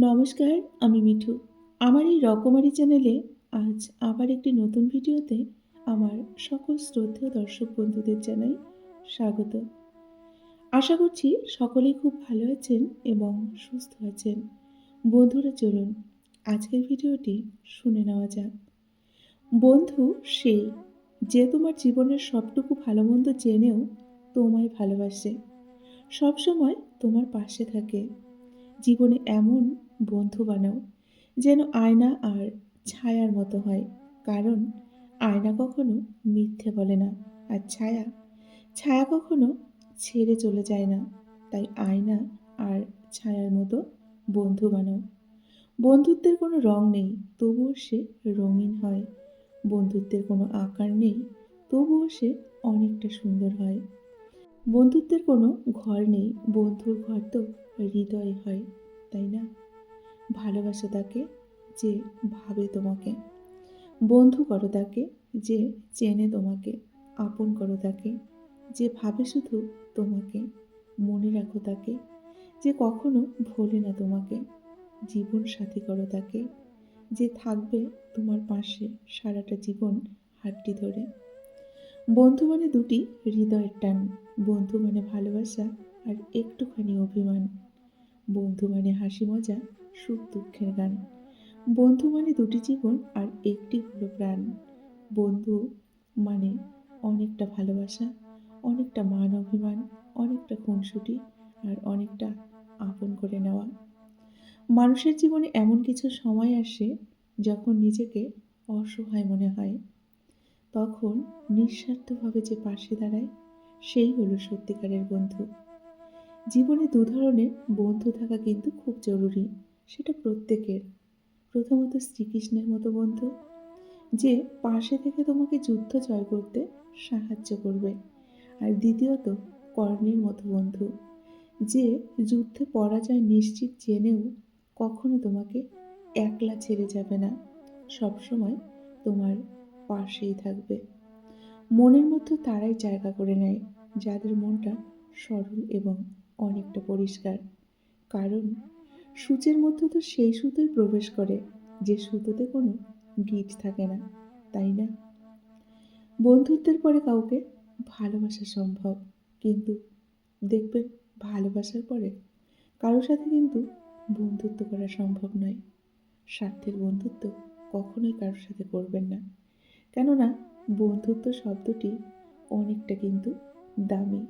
নমস্কার, আমি মিঠু। আমার এই রকমারি চ্যানেলে আজ আবার একটি নতুন ভিডিওতে আমার সকল শ্রদ্ধেয় দর্শক বন্ধুদের জানাই স্বাগত। আশা করছি সকলেই খুব ভালো আছেন এবং সুস্থ আছেন। বন্ধুরা, চলুন আজকের ভিডিওটি শুনে নেওয়া যাক। বন্ধু সেই যে তোমার জীবনের সবটুকু ভালো মন্দ জেনেও তোমায় ভালোবাসে। সবসময় তোমার পাশে থাকে। জীবনে এমন বন্ধু বানাও, যেন আয়না আর ছায়ার মতো হয়, কারণ আয়না কখনো মিথ্যে বলে না, আর ছায়া ছায়া কখনো ছেড়ে চলে যায় না, তাই আয়না আর ছায়ার মতো বন্ধু বানাও। বন্ধুত্বের কোনো রং নেই, তবুও সে রঙিন হয়। বন্ধুত্বের কোনো আকার নেই, তবুও সে অনেকটা সুন্দর হয়। বন্ধুত্বের কোনো ঘর নেই, বন্ধুর ঘর তো হৃদয়ে হয়, তাই না? ভালোবাসো তাকে যে ভাবে তোমাকে। বন্ধু করো তাকে যে চেনে তোমাকে। আপন করো তাকে যে ভাবে শুধু তোমাকে। মনে রাখো তাকে যে কখনো ভোলে না তোমাকে। জীবন সাথী করো তাকে যে থাকবে তোমার পাশে সারাটা জীবন হাতটি ধরে। বন্ধু মানে দুটি হৃদয়ের টান। বন্ধু মানে ভালোবাসা আর একটুখানি অভিমান। বন্ধু মানে হাসি মজা সুখ দুঃখের গান। বন্ধু মানে দুটি জীবন আর একটি হলো প্রাণ। বন্ধু মানে অনেকটা ভালোবাসা, অনেকটা মান অভিমান, অনেকটা খুনসুটি আর অনেকটা আপন করে নেওয়া। মানুষের জীবনে এমন কিছু সময় আসে যখন নিজেকে অসহায় মনে হয়। তখন নিঃস্বার্থভাবে যে পাশে দাঁড়ায়, সেই হলো সত্যিকারের বন্ধু। জীবনে দু ধরনের বন্ধু থাকা কিন্তু খুব জরুরি। সেটা প্রত্যেকের। প্রথমত শ্রীকৃষ্ণের মতো বন্ধু, যে পাশে থেকে তোমাকে যুদ্ধ জয় করতে সাহায্য করবে। আর দ্বিতীয়ত কর্ণের মতো বন্ধু, যে যুদ্ধে পরাজয় নিশ্চিত জেনেও কখনো তোমাকে একলা ছেড়ে যাবে না। সবসময় তোমার পাশেই থাকবে। মনের মধ্যে তারাই জায়গা করে নেয়, যাদের মনটা সরল এবং অনেকটা পরিষ্কার। কারণ সূচের মধ্যে তো সেই সুতোই প্রবেশ করে, যে সুতোতে কোনো গিট থাকে না, তাই না? বন্ধুত্বের পরে কাউকে ভালোবাসা সম্ভব, কিন্তু দেখবেন ভালোবাসার পরে কারোর সাথে কিন্তু বন্ধুত্ব করা সম্ভব নয়। স্বার্থের বন্ধুত্ব কখনোই কারোর সাথে করবেন না। কেননা বন্ধুত্ব শব্দটি অনেকটা কিন্তু দামি,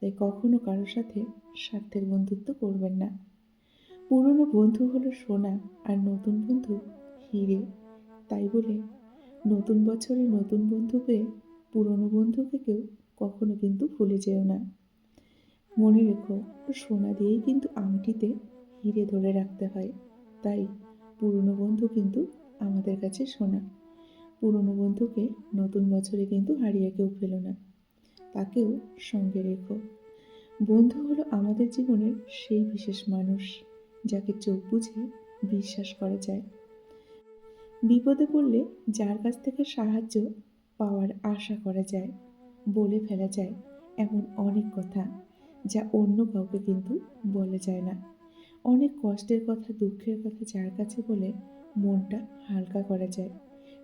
তাই কখনো কারোর সাথে স্বার্থের বন্ধুত্ব করবেন না। পুরনো বন্ধু হলো সোনা আর নতুন বন্ধু হিরে। তাই বলে নতুন বছরে নতুন বন্ধু পেয়ে পুরনো বন্ধুকে কেউ কখনো কিন্তু ভুলে যেও না। মনে রেখো, সোনা দিয়েই কিন্তু আংটিতে হিরে ধরে রাখতে হয়। তাই পুরনো বন্ধু কিন্তু আমাদের কাছে সোনা। পুরনো বন্ধুকে নতুন বছরে কিন্তু হারিয়ে কেউ পেল না। তাকেও সঙ্গে রেখো। বন্ধু হলো আমাদের জীবনের সেই বিশেষ মানুষ। যাকে চোখ বুঝে বিশ্বাস করা যায়। বিপদে পড়লে যার কাছ থেকে সাহায্য পাওয়ার আশা করা যায়, বলে ফেলা যায় এমন অনেক কথা যা অন্য কাউকে কিন্তু বলা যায় না। অনেক কষ্টের কথা, দুঃখের কথা যার কাছে বলে মনটা হালকা করা যায়,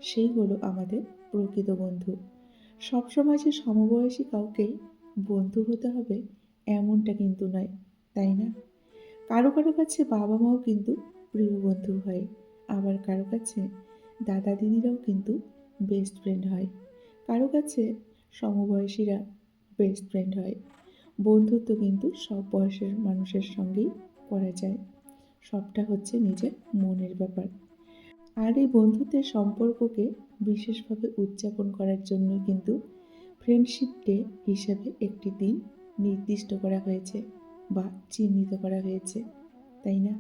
সেই হলো আমাদের প্রকৃত বন্ধু। সবসময় যে সমবয়সী কাউকেই বন্ধু হতে হবে এমনটা কিন্তু নয়, তাই না? কারও কারও কাছে বাবা মাও কিন্তু প্রিয় বন্ধু হয়। আবার কারও কাছে দাদা দিদিরাও কিন্তু বেস্ট ফ্রেন্ড হয়। কারও কাছে সমবয়সীরা বেস্ট ফ্রেন্ড হয়। বন্ধুত্ব কিন্তু সব বয়সের মানুষের সঙ্গেই করা যায়। সবটা হচ্ছে নিজের মনের ব্যাপার। আর এই বন্ধুত্বের সম্পর্ককে বিশেষভাবে উদযাপন করার জন্য কিন্তু ফ্রেন্ডশিপ ডে হিসাবে একটি দিন নির্দিষ্ট করা হয়েছে। বা চিহ্নিত করা হয়েছে, তাই না?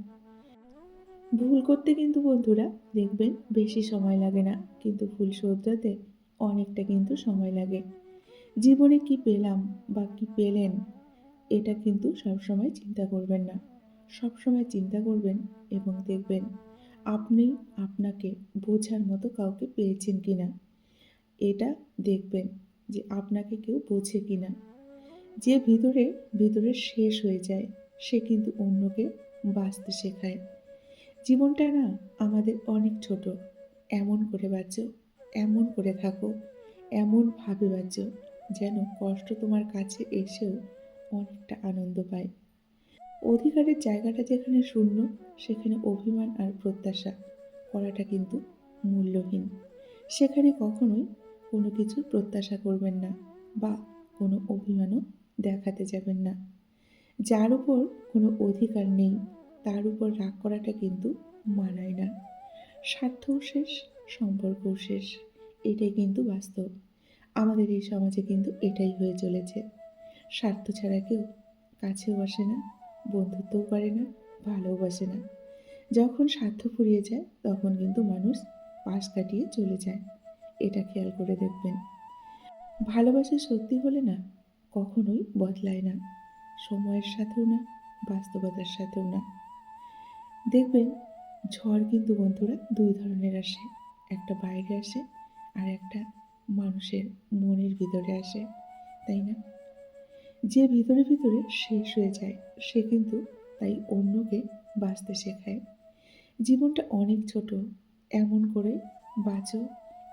ভুল করতে কিন্তু বন্ধুরা দেখবেন বেশি সময় লাগে না, কিন্তু ভুল শোধরাতে অনেকটা কিন্তু সময় লাগে। জীবনে কি পেলাম বা কি পেলেন, এটা কিন্তু সবসময় চিন্তা করবেন না। সবসময় চিন্তা করবেন এবং দেখবেন আপনি আপনাকে বোঝার মতো কাউকে পেয়েছেন কি না এটা দেখবেন যে আপনাকে কেউ বোঝে কি না যে ভিতরে ভিতরে শেষ হয়ে যায়, সে কিন্তু অন্যকে বাঁচতে শেখায়। জীবনটা না আমাদের অনেক ছোট। এমন করে বাঁচো, এমন করে থাকো এমনভাবে বাঁচো যেন কষ্ট তোমার কাছে এসেও অনেকটা আনন্দ পায়। অধিকারের জায়গাটা যেখানে শূন্য, সেখানে অভিমান আর প্রত্যাশা করাটা কিন্তু মূল্যহীন। সেখানে কখনোই কোনো কিছু প্রত্যাশা করবেন না বা কোনো অভিমানও দেখাতে যাবেন না। যার উপর কোনো অধিকার নেই, তার উপর রাগ করাটা কিন্তু মানায় না। স্বার্থও শেষ, সম্পর্কও শেষ, এটাই কিন্তু বাস্তব। আমাদের এই সমাজে কিন্তু এটাই হয়ে চলেছে। স্বার্থ ছাড়া কেউ কাছেও আসে না, বন্ধুত্বও করে না, ভালোও ভালোবাসে না। যখন স্বার্থ ফুরিয়ে যায়, তখন কিন্তু মানুষ পাশ কাটিয়ে চলে যায়। এটা খেয়াল করে দেখবেন। ভালোবাসা সত্যি হলে না কখনোই বদলায় না। সময়ের সাথেও না, বাস্তবতার সাথেও না। দেখবেন, ঝড় কিন্তু বন্ধুরা দুই ধরনের আসে। একটা বাইরে আসে আর একটা মানুষের মনের ভিতরে আসে, তাই না? যে ভিতরে ভিতরে শেষ হয়ে যায়, সে কিন্তু তাই অন্যকে বাঁচতে শেখায়। জীবনটা অনেক ছোট, এমন করে বাঁচো,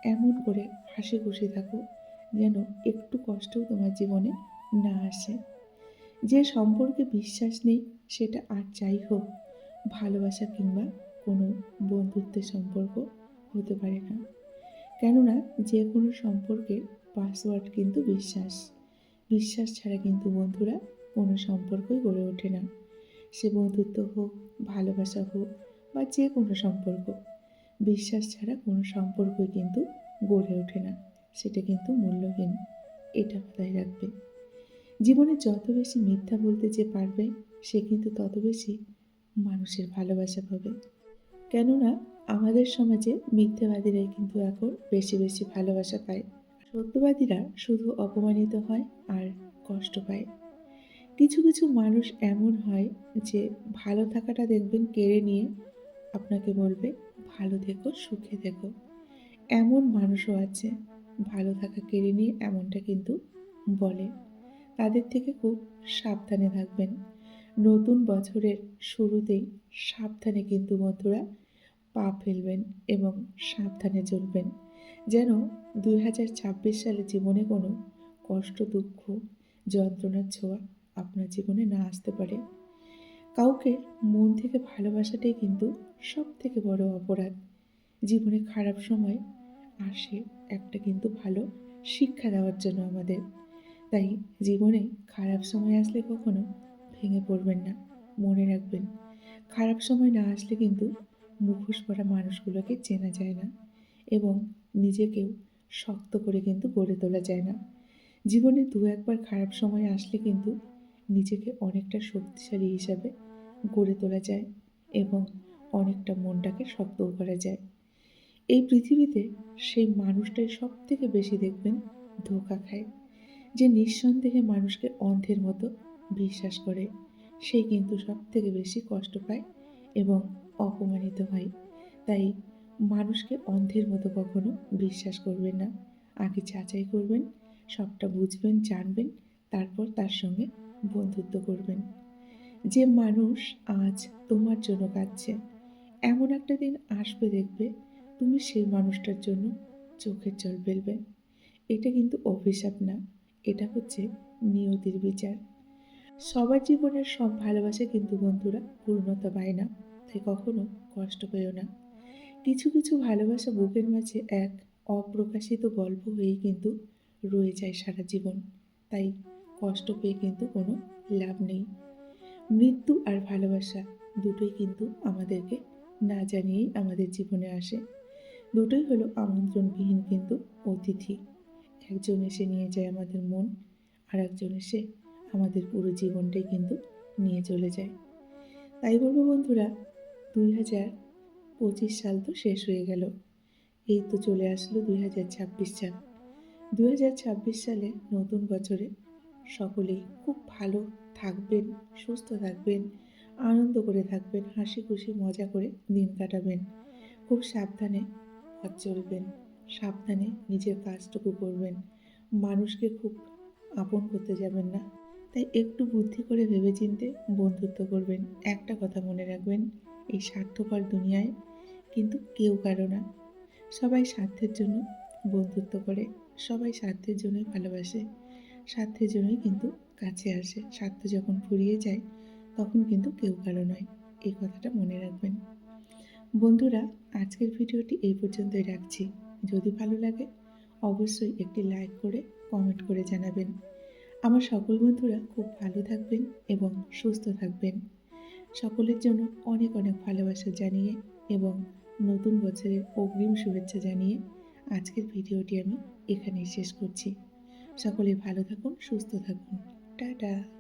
এমন করে হাসি খুশি থাকো। যেন একটু কষ্টও তোমার জীবনে না আসে। যে সম্পর্কে বিশ্বাস নেই, সেটা আর যাই হোক, ভালোবাসা কিংবা কোনো বন্ধুত্বের সম্পর্ক হতে পারে না। কেননা যে কোনো সম্পর্কের পাসওয়ার্ড কিন্তু বিশ্বাস। বিশ্বাস ছাড়া কিন্তু বন্ধুরা কোনো সম্পর্কই গড়ে ওঠে না। সে বন্ধুত্ব হোক, ভালোবাসা হোক, বা যে কোনো সম্পর্ক, বিশ্বাস ছাড়া কোনো সম্পর্কই কিন্তু গড়ে ওঠে না। সেটা কিন্তু মূল্যহীন। এটা মাথায় রাখবে। জীবনে যত বেশি মিথ্যা বলতে যে পারবে, সে কিন্তু তত বেশি মানুষের ভালোবাসা পাবে। কেননা, আমাদের সমাজে মিথ্যাবাদীরাই কিন্তু এখন বেশি বেশি ভালোবাসা পায়। সত্যবাদীরা শুধু অপমানিত হয় আর কষ্ট পায়। কিছু কিছু মানুষ এমন হয় যে ভালো থাকাটা দেখবেন কেড়ে নিয়ে আপনাকে বলবে, ভালো থেকো, সুখে থেকো। এমন মানুষও আছে। ভালো থাকা কেড়ে নিয়ে এমনটা কিন্তু বলে। তাদের থেকে খুব সাবধানে থাকবেন। নতুন বছরের শুরুতেই সাবধানে কিন্তু বন্ধুরা পা ফেলবেন এবং সাবধানে চলবেন। যেন দুই হাজার ছাব্বিশ সালে জীবনে কোনো কষ্ট, দুঃখ, যন্ত্রণার ছোঁয়া আপনার জীবনে না আসতে পারে। কাউকে মন থেকে ভালোবাসাটাই কিন্তু সব থেকে বড় অপরাধ। জীবনে খারাপ সময় আসে একটা কিন্তু ভালো শিক্ষা দেওয়ার জন্য আমাদের। তাই জীবনে খারাপ সময় আসলে কখনো ভেঙে পড়বেন না, মনে রাখবেন। খারাপ সময় না আসলে কিন্তু মুখোশ পরা মানুষগুলোকে চেনা যায় না এবং নিজেকেও শক্ত করে কিন্তু গড়ে তোলা যায় না। জীবনে দু একবার খারাপ সময় আসলে কিন্তু নিজেকে অনেকটা শক্তিশালী হিসাবে গড়ে তোলা যায় এবং অনেকটা মনটাকে শক্তও করা যায়। এই পৃথিবীতে সেই মানুষটাই সব থেকে বেশি দেখবেন ধোকা খায়। যে নিঃসন্দেহে মানুষকে অন্ধের মতো বিশ্বাস করে সেই কিন্তু সব থেকে বেশি কষ্ট পায় এবং অপমানিত হয়। তাই মানুষকে অন্ধের মতো কখনো বিশ্বাস করবেন না। আগে যাচাই করবেন, সবটা বুঝবেন, জানবেন, তারপর তার সঙ্গে বন্ধুত্ব করবেন। যে মানুষ আজ তোমার জন্য কাঁদছে, এমন একটা দিন আসবে দেখবে তুমি সেই মানুষটার জন্য চোখের জল ফেলবে। এটা কিন্তু অভিশাপ না, এটা হচ্ছে নিয়তির বিচার। সবার জীবনের সব ভালোবাসা কিন্তু বন্ধুরা পূর্ণতা পায় না, তাই কখনো কষ্ট পেও না। কিছু কিছু ভালোবাসা বুকের মাঝে এক অপ্রকাশিত গল্প হয়েই কিন্তু রয়ে যায় সারা জীবন, তাই কষ্ট পেয়ে কিন্তু কোনো লাভ নেই। মৃত্যু আর ভালোবাসা দুটোই কিন্তু আমাদেরকে না জানিয়েই আমাদের জীবনে আসে। দুটোই হলো আমন্ত্রণবিহীন কিন্তু অতিথি। একজন এসে নিয়ে যায় আমাদের মন, আর একজন এসে আমাদের পুরো জীবনটাই কিন্তু নিয়ে চলে যায়। তাই বলব বন্ধুরা, দুই হাজার পঁচিশ সাল তো শেষ হয়ে গেল। এই তো চলে আসলো দুই হাজার ছাব্বিশ সাল। দুই হাজার ছাব্বিশ সালে নতুন বছরে সকলেই খুব ভালো থাকবেন, সুস্থ থাকবেন, আনন্দ করে থাকবেন, হাসি খুশি মজা করে দিন কাটাবেন। খুব সাবধানে পথ চলবেন সাবধানে নিজের কাজটুকু করবেন। মানুষকে খুব আপন করতে যাবেন না। তাই একটু বুদ্ধি করে ভেবেচিন্তে বন্ধুত্ব করবেন। একটা কথা মনে রাখবেন, এই স্বার্থপর দুনিয়ায় কিন্তু কেউ কারও না। সবাই স্বার্থের জন্য বন্ধুত্ব করে, সবাই স্বার্থের জন্যই ভালোবাসে, স্বার্থের জন্যই কিন্তু কাছে আসে। স্বার্থ যখন ফুরিয়ে যায়, তখন কিন্তু কেউ কারও নয়। এই কথাটা মনে রাখবেন। বন্ধুরা, আজকের ভিডিওটি এই পর্যন্তই রাখছি। যদি ভালো লাগে, অবশ্যই একটি লাইক করে কমেন্ট করে জানাবেন। আমার সকল বন্ধুরা খুব ভালো থাকবেন এবং সুস্থ থাকবেন। সকলের জন্য অনেক অনেক ভালোবাসা জানিয়ে এবং নতুন বছরের অগ্রিম শুভেচ্ছা জানিয়ে আজকের ভিডিওটি আমি এখানেই শেষ করছি। সকলে ভালো থাকুন, সুস্থ থাকুন। টাটা!